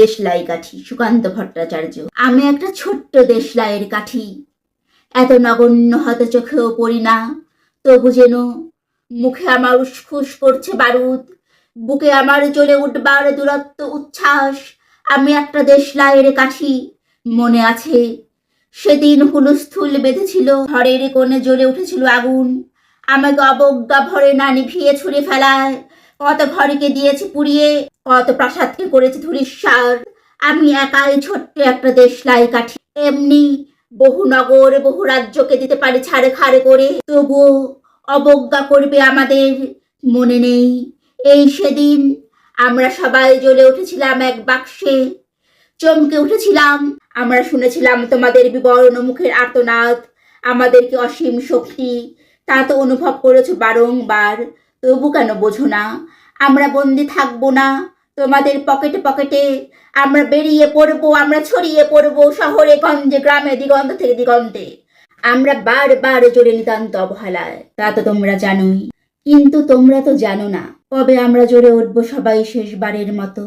দেশলাই কাঠি, সুকান্ত ভট্টাচার্য। আমি একটা ছোট্ট দেশলাইয়ের কাঠি। এত নগণ্য হত চোখেও পড়ি না। তবু যেন মুখে আমার উসখুস করছে বারুদ, বুকে আমার জ্বলে উঠবার দূরত্ব, উচ্ছ্বাস। আমি একটা দেশলাইয়ের কাঠি। মনে আছে, সেদিন হুলস্থুল বেঁধেছিল, ঘরের কোণে জ্বলে উঠেছিল আগুন। আমাকে অবজ্ঞা ভরে না নিভিয়ে ছুঁড়ে ফেলায়। কত ঘরকে দিয়েছে পুড়িয়ে, কত প্রাসাদকে করেছে ধুলিস্বার আমি একাই ছোট্ট একটা দেশলাই কাঠি। এমনি বহু নগর, বহু রাজ্যকে দিতে পারি ছাড়ে খাড়ে করে। তবুও অবজ্ঞা করবে আমাদের মনে নেই। এই সেদিন আমরা সবাই জ্বলে উঠেছিলাম এক বাক্সে। চমকে উঠেছিলাম। আমরা শুনেছিলাম তোমাদের বিবর্ণ মুখের আর্তনাদ। আমাদেরকে অসীম শক্তি? তা তো অনুভব করেছ বারংবার। তবু কেন বোঝো না? আমরা বন্দি থাকব না। তোমাদের পকেটে পকেটে আমরা বেরিয়ে পড়ব, আমরা ছড়িয়ে পড়ব শহরে, গঞ্জে, গ্রামে, দিগন্ত থেকে দিগন্তে। আমরা বারবার জোরে নিতান্ত অবহেলায়, তা তো তোমরা জানোই। কিন্তু তোমরা তো জানো না, কবে আমরা জোরে উঠবো সবাই শেষবারের মতো।